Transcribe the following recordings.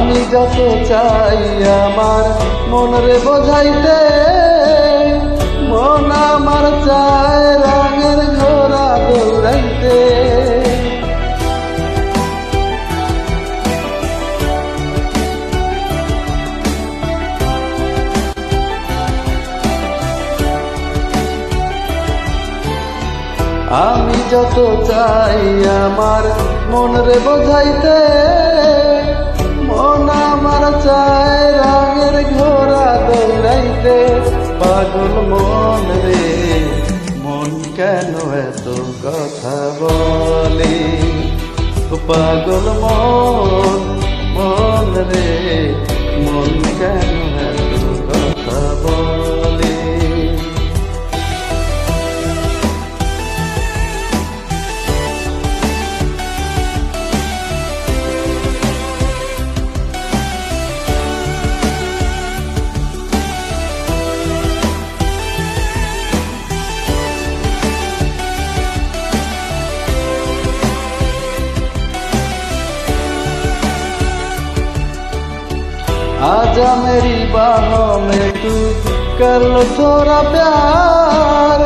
আমি যত চাই আমার মনরে বোঝাইতে, মন আমার চায় রঙের ঘোড়া দৌড়াইতে। আমি যত চাই আমার মনরে বোঝাইতে মন আমার চায় রাগের ঘোড়া দৌড়াইতে। পাগল মন রে, মন কেন এত কথা বলে? পাগল মন মন রে, মন কেন आजा मेरी बाहों में तू कर लो थोड़ा प्यार।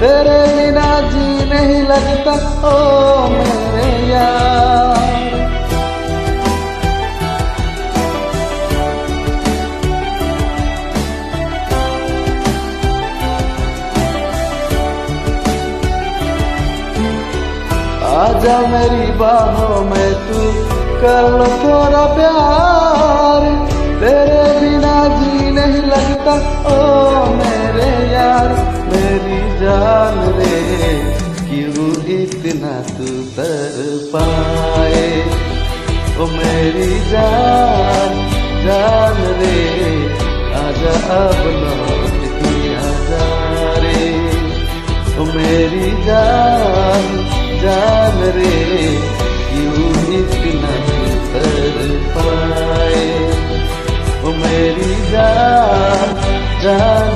तेरे बिना जी नहीं लगता, ओ मेरे यार। आजा मेरी बाहों में तू कर लो थोड़ा प्यार। नहीं ओ मेरे यार, मेरी जान रे, क्यों इतना तू तर पाए? ओ मेरी जान जान रे, आजा अब लौट आजा रे। ओ मेरी जान जान रे, क्यों इतना 的